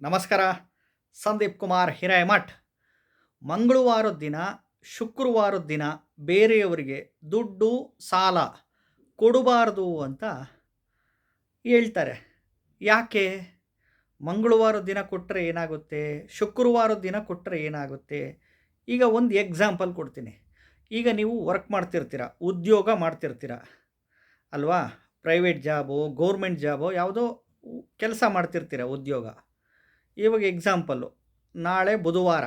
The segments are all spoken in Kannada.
ನಮಸ್ಕಾರ. ಸಂದೀಪ್ ಕುಮಾರ್ ಹಿರೇಮಠ್ ಮಂಗಳವಾರದ ದಿನ ಶುಕ್ರವಾರದ ದಿನ ಬೇರೆಯವರಿಗೆ ದುಡ್ಡು, ಸಾಲ ಕೊಡಬಾರ್ದು ಅಂತ ಹೇಳ್ತಾರೆ. ಯಾಕೆ? ಮಂಗಳವಾರದ ದಿನ ಕೊಟ್ಟರೆ ಏನಾಗುತ್ತೆ? ಶುಕ್ರವಾರದ ದಿನ ಕೊಟ್ಟರೆ ಏನಾಗುತ್ತೆ? ಈಗ ಒಂದು ಎಕ್ಸಾಂಪಲ್ ಕೊಡ್ತೀನಿ. ಈಗ ನೀವು ವರ್ಕ್ ಮಾಡ್ತಿರ್ತೀರ, ಉದ್ಯೋಗ ಮಾಡ್ತಿರ್ತೀರ, ಅಲ್ವಾ? ಪ್ರೈವೇಟ್ ಜಾಬು ಗೌರ್ಮೆಂಟ್ ಜಾಬು ಯಾವುದೋ ಕೆಲಸ ಮಾಡ್ತಿರ್ತೀರ ಉದ್ಯೋಗ. ಇವಾಗ ಎಕ್ಸಾಂಪಲ್ಲು ನಾಳೆ ಬುಧವಾರ.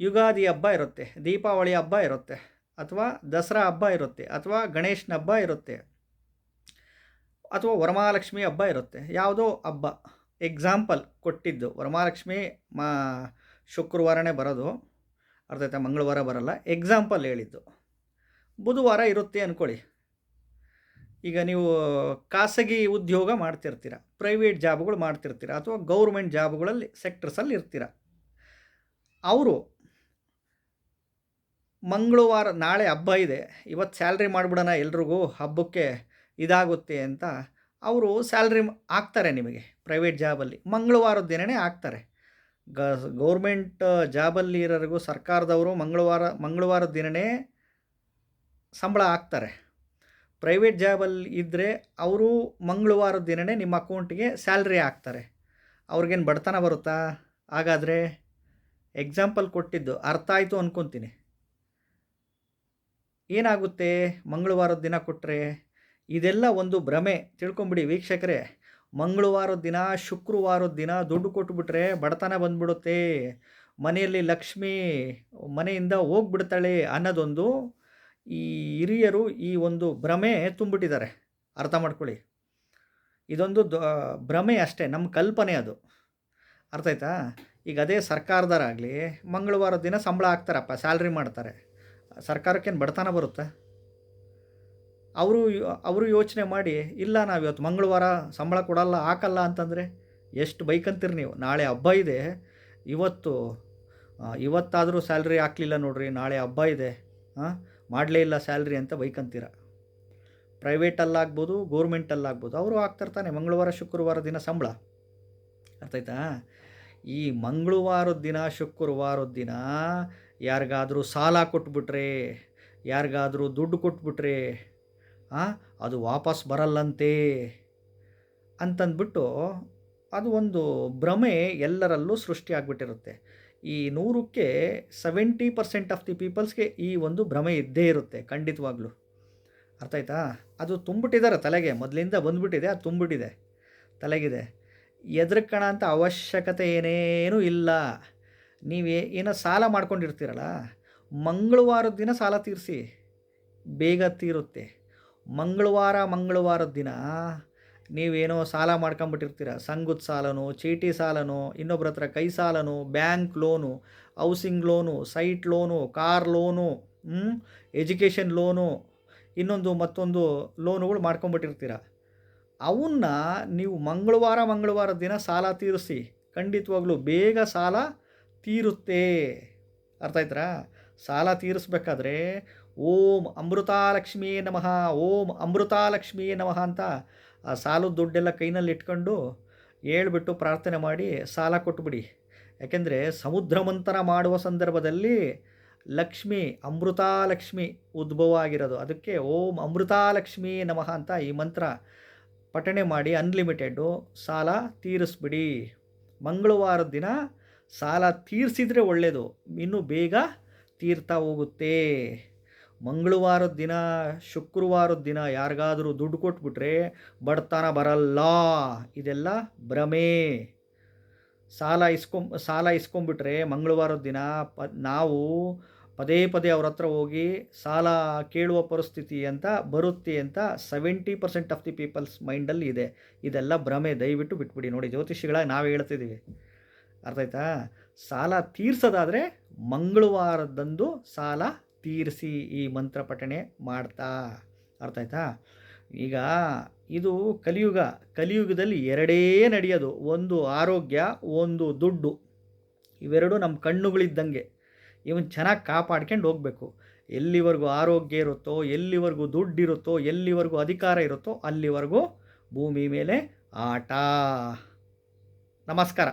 ಯುಗಾದಿ ಹಬ್ಬ ಇರುತ್ತೆ, ದೀಪಾವಳಿ ಹಬ್ಬ ಇರುತ್ತೆ, ಅಥವಾ ದಸರಾ ಹಬ್ಬ ಇರುತ್ತೆ, ಅಥವಾ ಗಣೇಶನ ಹಬ್ಬ ಇರುತ್ತೆ, ಅಥವಾ ವರಮಹಾಲಕ್ಷ್ಮಿ ಹಬ್ಬ ಇರುತ್ತೆ, ಯಾವುದೋ ಹಬ್ಬ. ಎಕ್ಸಾಂಪಲ್ ಕೊಟ್ಟಿದ್ದು, ವರಮಹಾಲಕ್ಷ್ಮಿ ಮಾ ಶುಕ್ರವಾರನೇ ಬರೋದು, ಅರ್ಥ ಮಂಗಳವಾರ ಬರಲ್ಲ. ಎಕ್ಸಾಂಪಲ್ ಹೇಳಿದ್ದು. ಬುಧವಾರ ಇರುತ್ತೆ ಅಂದ್ಕೊಳ್ಳಿ ಈಗ ನೀವು ಖಾಸಗಿ ಉದ್ಯೋಗ ಮಾಡ್ತಿರ್ತೀರ ಪ್ರೈವೇಟ್ ಜಾಬ್ಗಳು ಮಾಡ್ತಿರ್ತೀರ ಅಥವಾ ಗೌರ್ಮೆಂಟ್ ಜಾಬ್ಗಳಲ್ಲಿ ಸೆಕ್ಟರ್ಸಲ್ಲಿ ಇರ್ತೀರ. ಅವರು ಮಂಗಳವಾರ, ನಾಳೆ ಹಬ್ಬ ಇದೆ, ಇವತ್ತು ಸ್ಯಾಲ್ರಿ ಮಾಡಿಬಿಡೋಣ ಎಲ್ರಿಗೂ, ಹಬ್ಬಕ್ಕೆ ಇದಾಗುತ್ತೆ ಅಂತ ಅವರು ಸ್ಯಾಲ್ರಿ ಹಾಕ್ತಾರೆ ನಿಮಗೆ ಪ್ರೈವೇಟ್ ಜಾಬಲ್ಲಿ ಮಂಗಳವಾರದ ದಿನವೇ ಹಾಕ್ತಾರೆ. ಗ ಗೌರ್ಮೆಂಟ್ ಜಾಬಲ್ಲಿ ಇರೋರಿಗೂ ಸರ್ಕಾರದವರು ಮಂಗಳವಾರ, ಮಂಗಳವಾರದ ದಿನವೇ ಸಂಬಳ ಹಾಕ್ತಾರೆ. ಪ್ರೈವೇಟ್ ಜಾಬಲ್ಲಿ ಇದ್ದರೆ ಅವರು ಮಂಗಳವಾರದ ದಿನವೇ ನಿಮ್ಮ ಅಕೌಂಟಿಗೆ ಸ್ಯಾಲ್ರಿ ಹಾಕ್ತಾರೆ. ಅವ್ರಿಗೇನು ಬಡತನ ಬರುತ್ತಾ? ಹಾಗಾದರೆ ಎಕ್ಸಾಂಪಲ್ ಕೊಟ್ಟಿದ್ದು, ಅರ್ಥ ಆಯಿತು ಅಂದ್ಕೊತೀನಿ ಏನಾಗುತ್ತೆ? ಮಂಗಳವಾರದ ದಿನ ಕೊಟ್ಟರೆ ಇದೆಲ್ಲ ಒಂದು ಭ್ರಮೆ. ತಿಳ್ಕೊಂಬಿಡಿ ವೀಕ್ಷಕರೇ ಮಂಗಳವಾರದ ದಿನ ಶುಕ್ರವಾರದ ದಿನ ದುಡ್ಡು ಕೊಟ್ಬಿಟ್ರೆ ಬಡತನ ಬಂದ್ಬಿಡುತ್ತೆ. ಮನೆಯಲ್ಲಿ ಲಕ್ಷ್ಮಿ ಮನೆಯಿಂದ ಹೋಗ್ಬಿಡ್ತಾಳೆ ಅನ್ನೋದೊಂದು ಈ ಹಿರಿಯರು ಈ ಒಂದು ಭ್ರಮೆ ತುಂಬಿಟ್ಟಿದ್ದಾರೆ. ಅರ್ಥ ಮಾಡ್ಕೊಳ್ಳಿ. ಇದೊಂದು ದ, ಭ್ರಮೆ ಅಷ್ಟೇ, ನಮ್ಮ ಕಲ್ಪನೆ ಅದು. ಅರ್ಥ ಆಯ್ತಾ? ಈಗ ಅದೇ ಸರ್ಕಾರದವರಾಗಲಿ ಮಂಗಳವಾರದ ದಿನ ಸಂಬಳ ಹಾಕ್ತಾರಪ್ಪ, ಸ್ಯಾಲ್ರಿ ಮಾಡ್ತಾರೆ. ಸರ್ಕಾರಕ್ಕೇನು ಬಡತನ ಬರುತ್ತೆ? ಅವರು ಅವರು ಯೋಚನೆ ಮಾಡಿ, ಇಲ್ಲ ನಾವು ಇವತ್ತು ಮಂಗಳವಾರ ಸಂಬಳ ಕೊಡಲ್ಲ, ಹಾಕಲ್ಲ ಅಂತಂದರೆ ಎಷ್ಟು ಬೈಕ್ ಅಂತೀರಿ ನೀವು? ನಾಳೆ ಹಬ್ಬ ಇದೆ. ಇವತ್ತು ಇವತ್ತಾದರೂ ಸ್ಯಾಲ್ರಿ ಹಾಕಲಿಲ್ಲ ನೋಡ್ರಿ, ನಾಳೆ ಹಬ್ಬ ಇದೆ. ಹಾಂ ಮಾಡಲೇ ಇಲ್ಲ ಸ್ಯಾಲ್ರಿ ಅಂತ ಬೈಕಂತೀರ ಪ್ರೈವೇಟಲ್ಲಾಗ್ಬೋದು, ಗೋರ್ಮೆಂಟಲ್ಲಾಗ್ಬೋದು, ಅವರು ಹಾಕ್ತಿರ್ತಾನೆ ಮಂಗಳವಾರ, ಶುಕ್ರವಾರ ದಿನ ಸಂಬಳ. ಅರ್ಥ ಆಯ್ತಾ? ಈ ಮಂಗಳವಾರದ ದಿನ, ಶುಕ್ರವಾರದ ದಿನ ಯಾರಿಗಾದರೂ ಸಾಲ ಕೊಟ್ಬಿಟ್ರೆ, ಯಾರಿಗಾದರೂ ದುಡ್ಡು ಕೊಟ್ಬಿಟ್ರೆ ಅದು ವಾಪಸ್ ಬರಲ್ಲಂತೆ ಅಂತಂದ್ಬಿಟ್ಟು ಅದು ಒಂದು ಭ್ರಮೆ ಎಲ್ಲರಲ್ಲೂ ಸೃಷ್ಟಿಯಾಗ್ಬಿಟ್ಟಿರುತ್ತೆ. ಈ ನೂರಕ್ಕೆ ಸೆವೆಂಟಿ ಪರ್ಸೆಂಟ್ ಆಫ್ ದಿ ಪೀಪಲ್ಸ್ಗೆ ಈ ಒಂದು ಭ್ರಮೆ ಇದ್ದೇ ಇರುತ್ತೆ, ಖಂಡಿತವಾಗ್ಲೂ. ಅರ್ಥ ಆಯ್ತಾ? ಅದು ತುಂಬಿಟ್ಟಿದ್ದಾರೆ ತಲೆಗೆ. ಮೊದಲಿಂದ ಬಂದ್ಬಿಟ್ಟಿದೆ, ಅದು ತುಂಬಿಟ್ಟಿದೆ, ತಲೆಗಿದೆ. ಎದ್ರಕಣ ಅಂತ ಅವಶ್ಯಕತೆ ಏನೇನೂ ಇಲ್ಲ. ನೀವು ಏನೋ ಸಾಲ ಮಾಡ್ಕೊಂಡಿರ್ತೀರಲ್ಲ? ಮಂಗಳವಾರದ ದಿನ ಸಾಲ ತೀರಿಸಿ, ಬೇಗ ತೀರುತ್ತೆ. ಮಂಗಳವಾರ ಮಂಗಳವಾರದ ದಿನ ನೀವೇನೋ ಸಾಲ ಮಾಡ್ಕೊಂಬಿಟ್ಟಿರ್ತೀರ. ಸಂಘದ ಸಾಲನೋ, ಚೀಟಿ ಸಾಲನೋ ಇನ್ನೊಬ್ಬರ ಹತ್ರ ಕೈ ಸಾಲನೋ, bank loan, housing loan, site loan, car loan education loan, ಇನ್ನೊಂದು ಮತ್ತೊಂದು ಲೋನುಗಳು ಮಾಡ್ಕೊಂಬಿಟ್ಟಿರ್ತೀರ. ಅವನ್ನ ನೀವು ಮಂಗಳವಾರ ಮಂಗಳವಾರ ದಿನ ಸಾಲ ತೀರಿಸಿ, ಖಂಡಿತವಾಗ್ಲೂ ಬೇಗ ಸಾಲ ತೀರುತ್ತೆ. ಅರ್ಥ ಆಯ್ತಾ ಸಾಲ ತೀರಿಸ್ಬೇಕಾದ್ರೆ ಓಂ ಅಮೃತಾಲಕ್ಷ್ಮೀ ನಮಃ, ಓಂ ಅಮೃತಾಲಕ್ಷ್ಮೀ ನಮಃ ಅಂತ ಆ ಸಾಲದ ದುಡ್ಡೆಲ್ಲ ಕೈನಲ್ಲಿ ಇಟ್ಕೊಂಡು ಹೇಳ್ಬಿಟ್ಟು ಪ್ರಾರ್ಥನೆ ಮಾಡಿ ಸಾಲ ಕೊಟ್ಬಿಡಿ. ಯಾಕೆಂದರೆ ಸಮುದ್ರ ಮಂಥನ ಮಾಡುವ ಸಂದರ್ಭದಲ್ಲಿ ಲಕ್ಷ್ಮಿ ಅಮೃತಾಲಕ್ಷ್ಮಿ ಉದ್ಭವ ಆಗಿರೋದು. ಅದಕ್ಕೆ ಓಂ ಅಮೃತಾಲಕ್ಷ್ಮಿ ನಮಃ ಅಂತ ಈ ಮಂತ್ರ ಪಠಣೆ ಮಾಡಿ ಅನ್ಲಿಮಿಟೆಡು ಸಾಲ ತೀರಿಸ್ಬಿಡಿ. ಮಂಗಳವಾರದ ದಿನ ಸಾಲ ತೀರಿಸಿದರೆ ಒಳ್ಳೆಯದು ಇನ್ನೂ ಬೇಗ ತೀರ್ತಾ ಹೋಗುತ್ತೆ. ಮಂಗಳವಾರದ ದಿನ ಶುಕ್ರವಾರದ ದಿನ ಯಾರಿಗಾದರೂ ದುಡ್ಡು ಕೊಟ್ಬಿಟ್ರೆ ಬಡತನ ಬರಲ್ಲ. ಇದೆಲ್ಲ ಭ್ರಮೆ. ಸಾಲ ಇಸ್ಕೊಂಬ, ಸಾಲ ಇಸ್ಕೊಂಬಿಟ್ರೆ ಮಂಗಳವಾರದ ದಿನ ಪ, ನಾವು ಪದೇ ಪದೇ ಅವ್ರ ಹತ್ರ ಹೋಗಿ ಸಾಲ ಕೇಳುವ ಪರಿಸ್ಥಿತಿ ಅಂತ ಬರುತ್ತೆ ಅಂತ seventy percent of the peoples ಮೈಂಡಲ್ಲಿ ಇದೆ. ಇದೆಲ್ಲ ಭ್ರಮೆ. ದಯವಿಟ್ಟು ಬಿಟ್ಬಿಡಿ. ನೋಡಿ ಜ್ಯೋತಿಷಿಗಳ ನಾವು ಹೇಳ್ತಿದ್ದೀವಿ ಅರ್ಥ ಆಯ್ತಾ? ಸಾಲ ತೀರ್ಸೋದಾದರೆ ಮಂಗಳವಾರದಂದು ಸಾಲ ತೀರಿಸಿ ಈ ಮಂತ್ರ ಪಠಣೆ ಮಾಡ್ತಾ ಅರ್ಥ ಆಯ್ತಾ? ಈಗ ಇದು ಕಲಿಯುಗ, ಕಲಿಯುಗದಲ್ಲಿ ಎರಡೇ ನಡೆಯೋದು. ಒಂದು ಆರೋಗ್ಯ, ಒಂದು ದುಡ್ಡು. ಇವೆರಡು ನಮ್ಮ ಕಣ್ಣುಗಳಿದ್ದಂಗೆ. ಇವನ್ ಚೆನ್ನಾಗಿ ಕಾಪಾಡ್ಕೊಂಡು ಹೋಗಬೇಕು. ಎಲ್ಲಿವರೆಗೂ ಆರೋಗ್ಯ ಇರುತ್ತೋ, ಎಲ್ಲಿವರೆಗೂ ದುಡ್ಡಿರುತ್ತೋ, ಎಲ್ಲಿವರೆಗೂ ಅಧಿಕಾರ ಇರುತ್ತೋ, ಅಲ್ಲಿವರೆಗೂ ಭೂಮಿ ಮೇಲೆ ಆಟ. ನಮಸ್ಕಾರ.